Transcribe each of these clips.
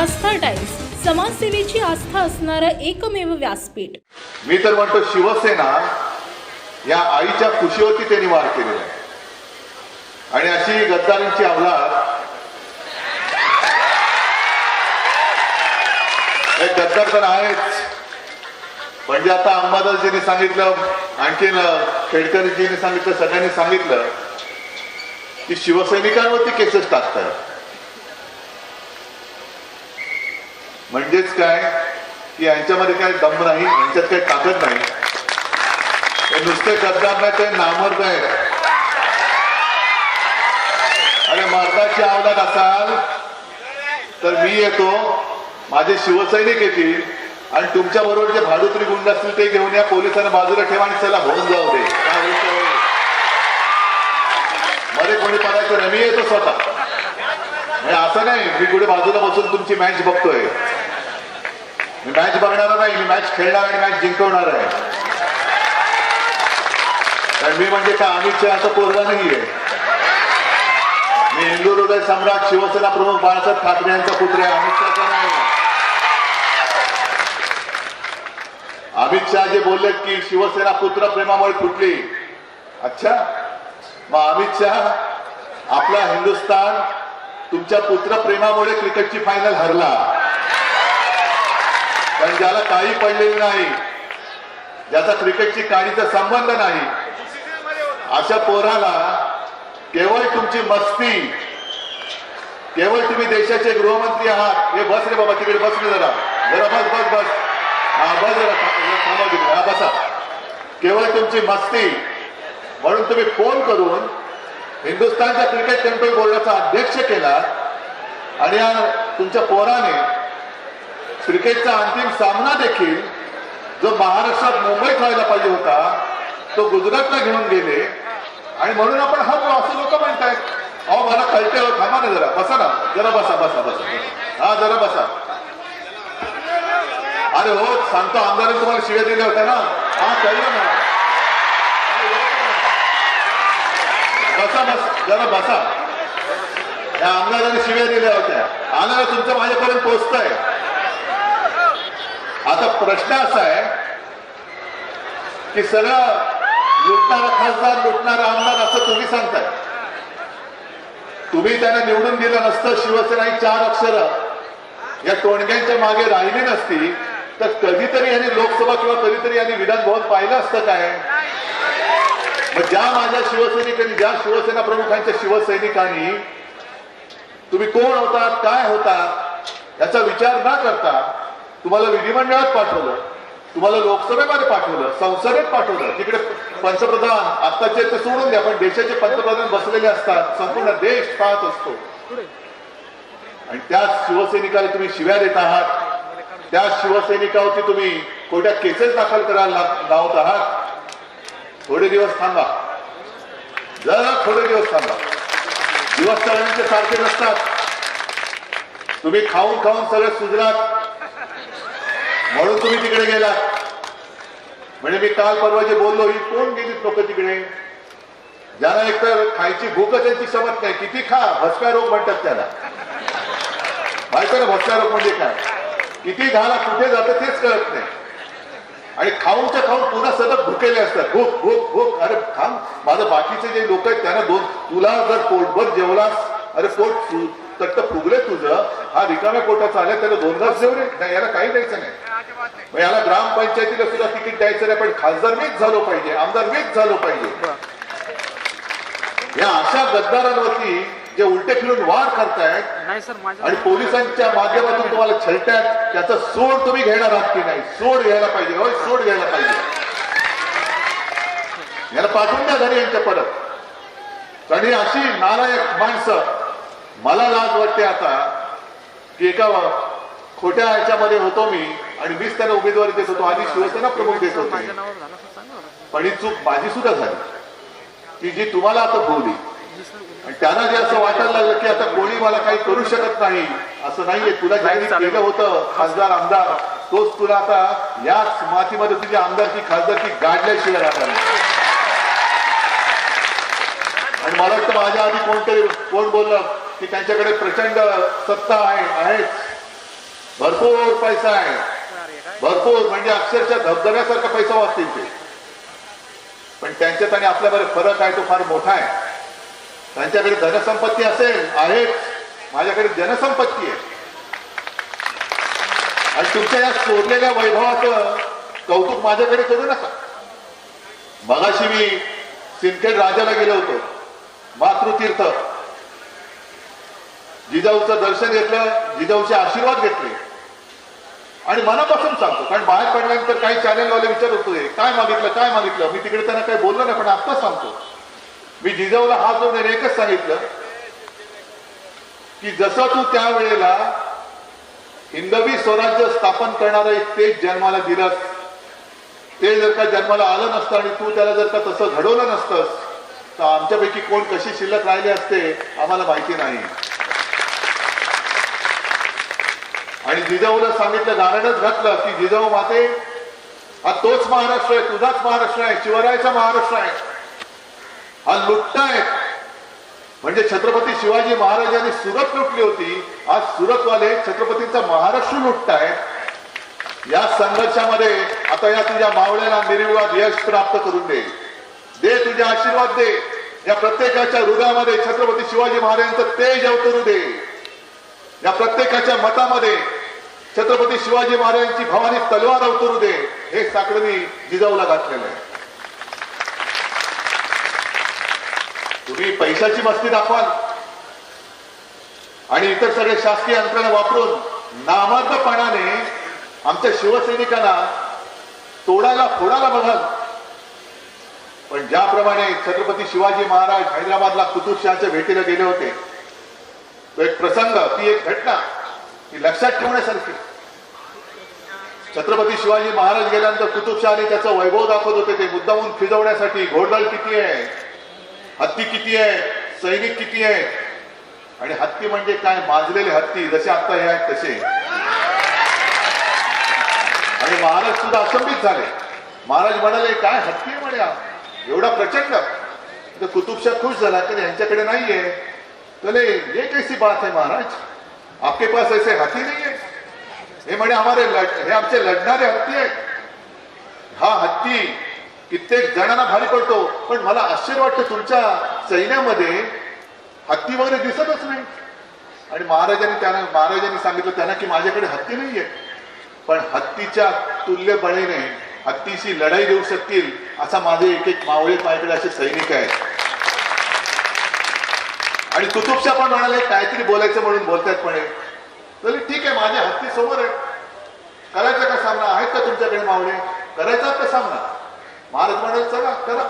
आस्था times समाजसेवेची आस्था असणारं एकमेव व्यासपीठ. मी तर म्हणतो शिवसेना या आईच्या खुशीवरती त्यांनी वार केलेला आहे. आणि अशी गद्दारींची अवलाद हे गद्दार तर आहेच. म्हणजे आता अंबादासजींनी सांगितलं आणखीन खेडकरजींनी सांगितलं सगळ्यांनी सांगितलं की शिवसैनिकांवरती केसेस टाकतात म्हणजेच काय? की यांच्यामध्ये काय दम नाही यांच्यात काही ताकद नाही. ते नुसते गद्दार नाही ते नामर्द आहेत आणि मर्दाची आवलाद असाल तर मी येतो माझे शिवसैनिक येतील आणि तुमच्या बरोबर जे भाडुत्री गुंड असतील ते घेऊन या पोलिसांना बाजूला ठेवा आणि चला होऊन जाऊ दे. मध्ये कोणी पडायचं नाही मी येतो स्वतः. म्हणजे असं नाही मी कुठे बाजूला बसून तुमची मॅच बघतोय. मी मॅच बघणार नाही मी मॅच खेळणार आणि मॅच जिंकवणार आहे. कारण मी म्हणजे काय अमित शहाचा पोरगा नाहीये. मी हिंदू हृदय सम्राट शिवसेना प्रमुख बाळासाहेब ठाकरे यांचा पुत्र आहे अमित शहाचा नाही. अमित शहा जे बोलले की शिवसेना पुत्र प्रेमामुळे फुटली. अच्छा. मग अमित शहा आपला हिंदुस्थान तुमच्या पुत्र प्रेमामुळे क्रिकेटची फायनल हरला. कारण ज्याला काही पडलेली नाही ज्याचा क्रिकेटची काडीचा संबंध नाही अशा पोराला केवळ तुमची मस्ती केवळ तुम्ही देशाचे गृहमंत्री आहात हे बस रे बाबा तिकडे बस रे जरा. जरा बस बस बस. हा बस जरा हा बसा. केवळ तुमची मस्ती. म्हणून तुम्ही फोन करून हिंदुस्थानच्या क्रिकेट कंट्रोल बोर्डाचा अध्यक्ष केला आणि या तुमच्या पोराने क्रिकेटचा अंतिम सामना देखील जो महाराष्ट्रात मुंबईत व्हायला पाहिजे होता तो गुजरातला घेऊन गेले. आणि म्हणून आपण हा असं लोक म्हणतायत अहो मला कळते हो थांबा ना जरा बसा ना जरा बसा बसा बसा हा जरा बसा. अरे हो सांगतो आमदारांनी तुम्हाला शिव्या दिल्या होत्या ना. हा कळलं ना बसा बस जरा बसा. या आमदारांनी शिव्या दिल्या होत्या. आम्हाला तुमचं माझ्यापर्यंत पोचतंय. आता प्रश्न असा आहे की सगळं लुटणारा खासदार लुटणारा आमदार असं तुम्ही सांगताय. तुम्ही त्यांना निवडून दिलं नसतं शिवसेना ही चार अक्षर. या टोणग्यांच्या मागे राहिली नसती तर कधीतरी यांनी लोकसभा किंवा कधीतरी यांनी विधानभवन पाहिलं असतं काय? मग ज्या माझ्या शिवसैनिकांनी ज्या शिवसेना प्रमुखांच्या शिवसैनिकांनी तुम्ही कोण होतात काय होतात याचा विचार न करता तुम्हाला विधिमंडळात पाठवलं तुम्हाला लोकसभेमध्ये पाठवलं संसदेत पाठवलं. तिकडे पंतप्रधान आत्ताचे ते सोडून द्या पण देशाचे पंतप्रधान बसलेले असतात. संपूर्ण देश पाहत असतो. आणि त्या शिवसैनिकाला तुम्ही शिव्या देत आहात. त्या शिवसैनिकावरती तुम्ही कोणत्या केसेस दाखल करायला लावत आहात? थोडे दिवस थांबा. जरा थोडे दिवस थांबा. दिवस सगळ्यांचे सारखे नसतात. तुम्ही खाऊन खाऊन सगळे सुजलात. म्हणून तुम्ही तिकडे गेला. म्हणजे मी काल परवा जे बोललो ही कोण गेलीत लोक तिकडे? ज्यांना एकतर खायची भूक त्यांची समज नाही. किती खा भस्का रोग म्हणतात त्याला. माहिती ना भस्का रोग म्हणजे काय? किती घाला कुठे जातं तेच कळत नाही. आणि खाऊनच्या खाऊन पुन्हा सतत भुकेले असतात. भूक भूक भूक. अरे खाम माझं बाकीचे जे लोक आहेत त्यांना दोन तुला जर पोटभर जेवलास अरे पोट फु- तट्ट फुगले तुझं हा रिकाम्या पोटाचा आल्या त्याला दोन घास जेवले. नाही याला काही द्यायचं नाही. मग याला ग्रामपंचायतीला सुद्धा तिकीट द्यायचं नाही पण खासदार मीच झालो पाहिजे आमदार मीच झालो पाहिजे. या अशा गद्दारांवरती जे उलटे फिरून वार करतायत आणि पोलिसांच्या माध्यमातून तुम्हाला छळतायत त्याचा सोड तुम्ही घेणार आहात की नाही? सोड घ्यायला पाहिजे होय सोड घ्यायला पाहिजे. याला पाठवून द्या घरी यांच्या परत. आणि अशी नालायक माणसं मला लाज वाटते आता की एका खोट्या ह्याच्यामध्ये होतो मी आणि मीच त्यांना उमेदवारी देत होतो. आधी शिवसेना प्रमुख देत होते. पण ही चूक माझी सुद्धा झाली. की जी तुम्हाला आता बोलली. आणि त्यांना जे असं वाटायला लागलं की आता कोणी मला काही करू शकत नाही असं नाहीये. तुला ज्यांनी केलं होतं खासदार आमदार तोच तुला आता याच मातीमध्ये तुझी आमदारकी खासदारकी गाडल्याशिवाय राहणार नाही. आणि मला वाटतं माझ्या आधी कोणतरी कोण बोललं की त्यांच्याकडे प्रचंड सत्ता आहे आहेच. भरपूर पैसा आहे. भरपूर म्हणजे अक्षरशः धबधब्यासारखा पैसा वाचतील ते. पण त्यांच्यात आणि आपल्यामध्ये फरक आहे तो फार मोठा आहे. त्यांच्याकडे धनसंपत्ती असेल आहेच माझ्याकडे जनसंपत्ती आहे. आणि तुमच्या या चोरलेल्या वैभवाचं कौतुक माझ्याकडे करू नका. मगाशी मी सिंदखेड राजाला गेलो होतो मातृतीर्थ. जिजाऊचं दर्शन घेतलं जिजाऊचे आशीर्वाद घेतले. आणि मनापासून सांगतो कारण बाहेर पडल्यानंतर काही चॅनलवाले विचारत होते काय मागितलं काय मागितलं? मी तिकडे त्यांना काही बोललो नाही पण आता सांगतो. मी जिजाऊला हात जोडून एकच सांगितलं की जसं तू त्यावेळेला हिंदवी स्वराज्य स्थापन करणारं एक तेज जन्माला दिलंस ते जर का जन्माला आलं नसतं आणि तू त्याला जर का तसं घडवलं नसतंस तर आमच्यापैकी कोण कशी शिल्लक राहिले असते आम्हाला माहिती नाही. आणि जिजाऊला सांगितलं नारायणच घातलं की जिजाऊ माते हा तोच महाराष्ट्र आहे तुझाच महाराष्ट्र आहे शिवरायाचा महाराष्ट्र आहे. हा लुटताय म्हणजे छत्रपती शिवाजी महाराजांनी सुरत लुटली होती. आज सुरतवाले छत्रपतींचा महाराष्ट्र लुटतायत या संघर्षामध्ये आता या तुझ्या मावळ्याला निर्विवाद यश प्राप्त करून दे. दे तुझे आशीर्वाद दे. या प्रत्येकाच्या हृदयामध्ये छत्रपती शिवाजी महाराजांचं तेज अवतरू दे. या प्रत्येकाच्या मतामध्ये छत्रपती शिवाजी महाराजांची भवानी तलवार अवतरू दे हे साकडं मी जिजाऊला घातलेलं आहे. तुम्ही पैशाची मस्ती दाखवाल. आणि इतर सगळे शासकीय यंत्रणा वापरून नामार्थपणाने आमच्या शिवसैनिकांना तोडायला फोडायला बघाल. पण ज्याप्रमाणे छत्रपती शिवाजी महाराज हैदराबादला कुतुबशहाच्या भेटीला गेले होते तो एक प्रसंग ती एक घटना ती लक्षात ठेवण्यासारखी. छत्रपती शिवाजी महाराज गेल्यानंतर कुतुबशहाने त्याचं वैभव दाखवत होते ते मुद्दामून फिजवण्यासाठी घोडदळ किती आहे? हत्ती किती आहे? सैनिक किती आहे आणि हत्ती म्हणजे काय? माजलेले हत्ती जसे आता हे आहेत तसे. आणि महाराज सुद्धा असंबित झाले. महाराज म्हणाले काय हत्ती आहे म्हणे एवढा प्रचंड. कुतुबशाह खुश झाला तर यांच्याकडे नाहीये. चले ये कैसी बात है महाराज? आपके पास ऐसे हाथी नहीं है? हे म्हणे हमारे हे आमचे लढणारे हत्ती आहेत हा हत्ती कित्येक जणांना भारी पडतो पण मला आश्चर्य वाटतं तुमच्या सैन्यामध्ये हत्ती वगैरे दिसतच नाही. आणि महाराजांनी त्यांना महाराजांनी सांगितलं त्यांना की माझ्याकडे हत्ती नाहीये पण हत्तीच्या तुल्य बळीने हत्तीशी लढाई देऊ शकतील असा माझे एक एक मावळे पायकडे असे सैनिक आहेत. आणि कुतुबशा पण म्हणाले काहीतरी बोलायचं म्हणून बोलतायत म्हणे. तरी ठीक आहे माझ्या हत्ती समोर आहे. करायचा का सामना? आहेत का तुमच्याकडे मावळे? करायचा का सामना. महाराज म्हणाले चला करा.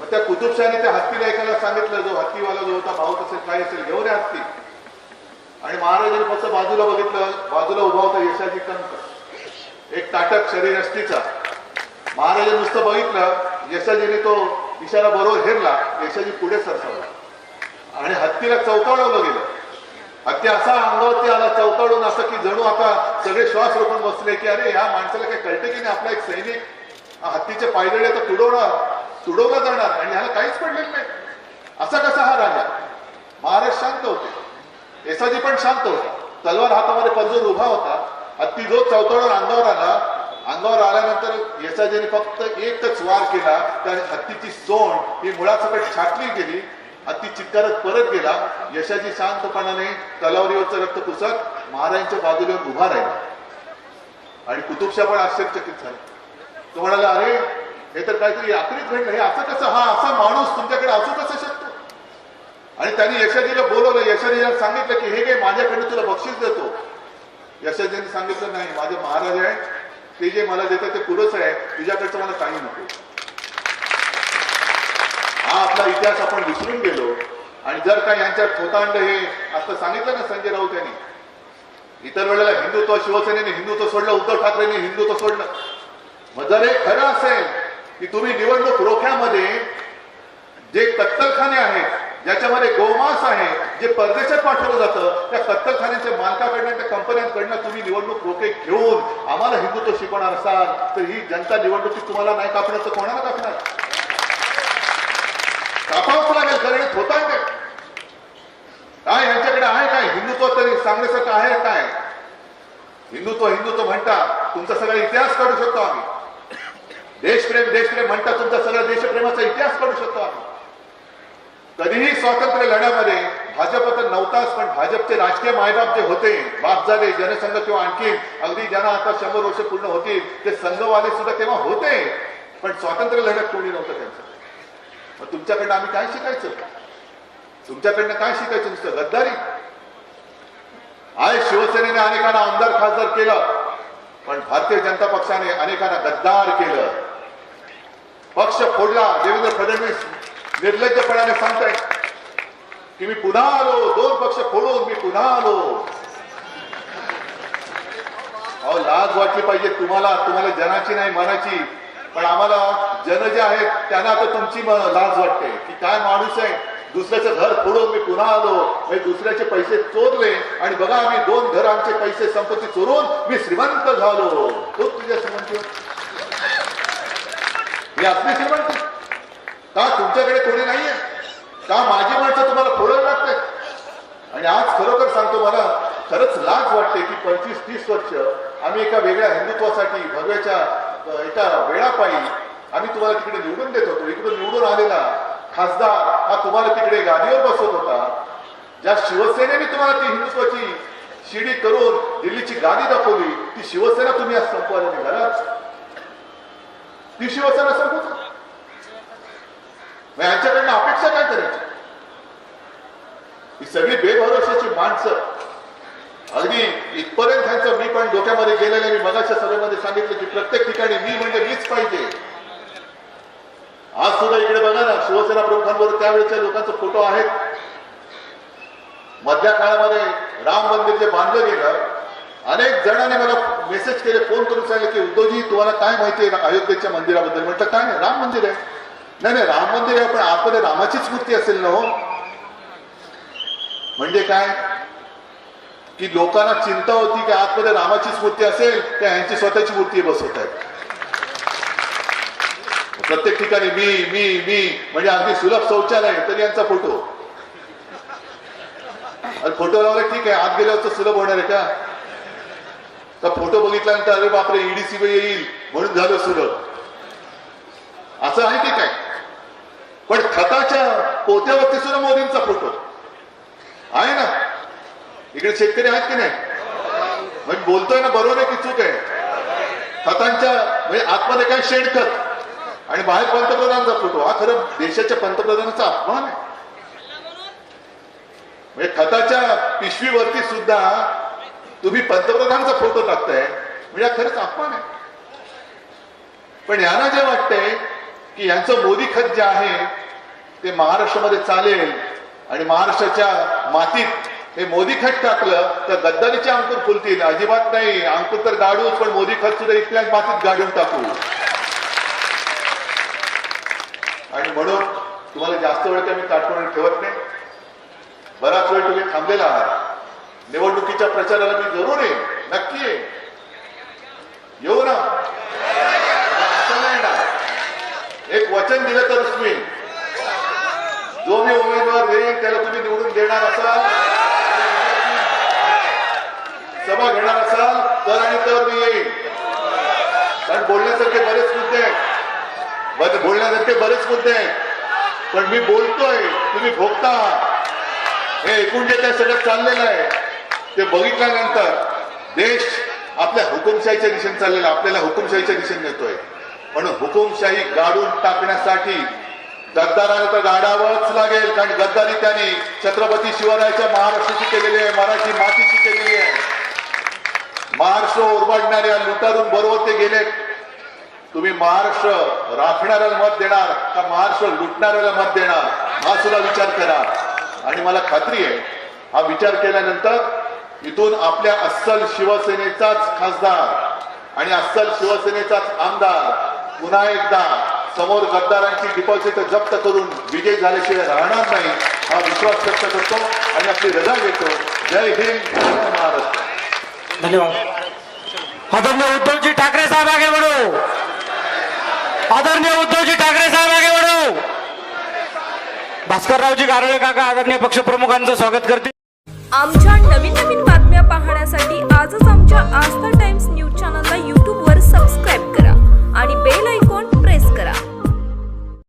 मग त्या कुतुबशाने त्या हत्तीला एकाला सांगितलं जो हत्तीवाला जो होता भाऊ असेल काय असेल घेऊन या हत्ती. आणि महाराजांनी फक्त बाजूला बघितलं बाजूला उभा होता यशाची कंक एक ताटक शरीर असतीचा महाराजांनी नुसतं बघितलं यशाजीने तो इशारा बरोबर हेरला यशाजी पुढे सरसावला. आणि हत्तीला चौकाळवलं गेलं हत्ती असा अंगावरती आला चौकाळून असं की जणू आता सगळे श्वास रोखून बसले की अरे ह्या माणसाला काही कळते की नाही आपला एक सैनिक? हत्तीचे पायदळे आता तुडवणार तुडवला जाणार आणि ह्याला काहीच पडलेलं नाही. असा कसा हा राजा? महाराज शांत होते. येसाजी पण शांत होता. तलवार हातामध्ये पंजूर उभा होता. हत्ती जो चौतळून अंगावर आला अंगावर आल्यानंतर येसाजीने फक्त एकच वार केला त्या हत्तीची सोंड ही मुळासकट छाटली गेली. अति चित्कारत परत गेला. यशाजी शांतपणाने तलावरीवरचं रक्त पुसत महाराजांच्या बाजूला उभा राहिला. आणि कुतुबशा पण आश्चर्यचकित झाला. तो म्हणाला अरे हे तर काहीतरी आखरीत घडलं. हे असं कसं हा असा माणूस तुमच्याकडे असू कसं शकतो? आणि त्यांनी यशाजीला बोलवलं. यशाजीला सांगितलं की हे घे माझ्याकडे तुला बक्षीस देतो. यशाजीने सांगितलं नाही माझे महाराज आहे. ते जे मला देतात ते पुरंच आहे. तुझ्याकडचं मला काही नको. हा आपला इतिहास आपण विसरून गेलो. आणि जर का यांच्यात थोतांड हे असं सांगितलं ना संजय राऊत यांनी इतर वेळेला हिंदुत्व शिवसेनेने हिंदुत्व सोडलं उद्धव ठाकरेने हिंदुत्व सोडलं. मग जर हे खरं असेल की तुम्ही निवडणूक रोख्यामध्ये जे कत्तलखाने आहेत ज्याच्यामध्ये गोमांस आहे जे परदेशात पाठवलं जातं त्या कत्तलखान्याच्या मालकाकडनं त्या कंपन्यांकडनं तुम्ही निवडणूक रोखे घेऊन आम्हाला हिंदुत्व शिकवणार असाल तर ही जनता निवडणुकीत तुम्हाला नाही कापणार तर कोणाला कापणार? कापावंच लागेल कारण होत आहे काय काय यांच्याकडे आहे काय? हिंदुत्व तरी सांगण्यासारखं आहे काय? हिंदुत्व हिंदुत्व म्हणता तुमचा सगळा इतिहास काढू शकतो आम्ही. देशप्रेम देशप्रेम म्हणता तुमचा सगळा देशप्रेमाचा इतिहास काढू शकतो आम्ही. कधीही स्वातंत्र्य लढ्यामध्ये भाजप तर नव्हताच पण भाजपचे राजकीय मायबाप जे होते बाप झाले जनसंघ किंवा आणखी अगदी ज्यांना आता शंभर वर्ष पूर्ण होतील ते संघवाले सुद्धा तेव्हा होते. पण स्वातंत्र्य लढ्यात कोणी नव्हतं त्यांचं. मग तुमच्याकडनं आम्ही काय शिकायचं? तुमच्याकडनं काय शिकायचं नुसतं गद्दारी? आहे शिवसेनेने अनेकांना आमदार खासदार केलं पण भारतीय जनता पक्षाने अनेकांना गद्दार केलं. पक्ष फोडला. देवेंद्र फडणवीस निर्लज्जपणाने सांगताय की मी पुन्हा आलो. दोन पक्ष फोडून मी पुन्हा आलो. अहो लाज वाटली पाहिजे तुम्हाला. तुम्हाला जनाची नाही मनाची. पण आम्हाला जन जे आहेत त्यांना आता तुमची लाज वाटते की काय माणूस आहे? दुसऱ्याचं घर फोडून मी पुन्हा आलो मी दुसऱ्याचे पैसे चोरले आणि बघा आम्ही दोन घर आमचे पैसे संपत्ती चोरून मी श्रीमंत झालो. खूप तुझ्या श्रीमंती. ही आपली श्रीमंती. का तुमच्याकडे कोणी नाहीये? का माझी माणसं तुम्हाला फोडायला लागते आणि आज खरोखर सांगतो मला खरंच लाज वाटते की पंचवीस तीस वर्ष आम्ही एका वेगळ्या हिंदुत्वासाठी भगव्याच्या एका वेळापायी आम्ही तुम्हाला तिकडे निवडून देत होतो. इकडून निवडून आलेला खासदार हा तुम्हाला तिकडे गादीवर बसवत होता. ज्या शिवसेनेने तुम्हाला ती हिंदुत्वाची शिडी करून दिल्लीची गादी दाखवली ती शिवसेना तुम्ही आज संपवायला निघालात? ती शिवसेना संपवत मग यांच्याकडनं अपेक्षा काय करायची? ही सगळी बेभरोशाची माणसं अगदी इथपर्यंत त्यांचं मी पण डोक्यामध्ये गेलेलं मी मगाच्या सभेमध्ये सांगितलं की प्रत्येक ठिकाणी मी म्हणजे मीच पाहिजे. आज सुद्धा इकडे बघा ना शिवसेना प्रमुखांवर त्यावेळेच्या लोकांचे फोटो आहेत. मधल्या काळामध्ये राम मंदिर जे बांधलं गेलं अनेक जणांनी मला मेसेज केले फोन करून सांगितले की उद्धवजी तुम्हाला काय माहिती आहे? अयोध्येच्या मंदिराबद्दल? म्हटलं काय नाही राम मंदिर आहे. नाही नाही राम मंदिर आहे पण आतमध्ये रामाचीच मूर्ती असेल ना हो. म्हणजे काय? की लोकांना चिंता होती की आतमध्ये रामाचीच मूर्ती असेल तर यांची स्वतःची मूर्ती बसवत आहेत. प्रत्येक ठिकाणी मी मी मी म्हणजे अगदी सुलभ शौचालय तरी यांचा फोटो. आणि फोटो लावला ठीक आहे आत गेल्यावर तर सुलभ होणार आहे का? तर फोटो बघितल्यानंतर अरे बापरे ईडी सीबीआय येईल म्हणून झालं सुलभ. असं आहे की काय? पण खताच्या पोत्यावरती सुद्धा मोदींचा फोटो. आहे ना? इकडे शेतकरी आहेत की नाही? म्हणजे बोलतोय ना बरोबर आहे की चूक आहे? खतांच्या म्हणजे आतमध्ये काय शेणखत आणि बाहेर पंतप्रधानांचा फोटो हा खरं देशाच्या पंतप्रधानाचा अपमान आहे. म्हणजे खताच्या पिशवीवरती सुद्धा तुम्ही पंतप्रधानांचा फोटो टाकताय म्हणजे हा खरंच अपमान आहे. पण यांना जे वाटतंय की यांचं मोदी खत जे आहे ते महाराष्ट्रामध्ये चालेल आणि महाराष्ट्राच्या मातीत हे मोदी खत टाकलं तर गद्दारीचे अंकुर फुलतील. अजिबात नाही. अंकुर तर गाडूच पण मोदी खत सुद्धा इथल्याच मातीत गाडून टाकू. आणि म्हणून तुम्हाला जास्त वेळ काही मी ताटवून ठेवत नाही. बराच वेळ तुम्ही थांबलेला आहात. निवडणुकीच्या प्रचाराला मी जरूर येईन. नक्की येईन. येऊ ना? असं नाही येणार एक वचन दिलं तरच मी जो मी उमेदवार देईन त्याला तुम्ही निवडून देणार असाल. सभा घेणार असाल तर आणि तर मी येईन. कारण बोलण्यासारखे बरेच मुद्दे आहेत. बोलण्यासारखे बरेच मुद्दे आहेत. पण मी बोलतोय तुम्ही भोगता. हे एकूण जे काय सगळं चाललेलं आहे ते बघितल्यानंतर देश आपल्या हुकुमशाहीच्या दिशेने चाललेला आहे. आपल्याला हुकुमशाहीच्या दिशेने नेतोय. म्हणून हुकुमशाही गाडून टाकण्यासाठी गद्दाराला तर गाडावंच लागेल कारण गद्दारी त्यांनी छत्रपती शिवरायाच्या महाराष्ट्राशी केलेली आहे मराठी मातीशी केलेली आहे. महाराष्ट्र उरबाडणाऱ्या लुटारून बरोबर ते गेले तुम्ही महाराष्ट्र राखणाऱ्याला मत देणार का महाराष्ट्र लुटणाऱ्याला मत देणार? हा सुद्धा विचार करा. आणि मला खात्री आहे हा विचार केल्यानंतर इथून आपल्या अस्सल शिवसेनेचाच खासदार आणि अस्सल शिवसेनेचाच आमदार पुन्हा एकदा समोर गद्दारांची डिपॉझिट जप्त करून विजय झाल्याशिवाय राहणार नाही हा विश्वास व्यक्त करतो आणि आपली रजा घेतो. जय हिंद महाराष्ट्र. धन्यवाद. आदरणीय उद्धवजी ठाकरे साहेब आगे बढो. आदरणीय उद्धवजी ठाकरे साहेब आगे बढो. भास्कररावजी गारळे काका आदरणीय पक्षप्रमुखांचं स्वागत करते. आमच्या नवीन नवीन बातम्या पाहण्यासाठी आजच आमच्या आस्था टाइम्स न्यूज चॅनलला यूट्यूबवर सबस्क्राईब करा आणि बेल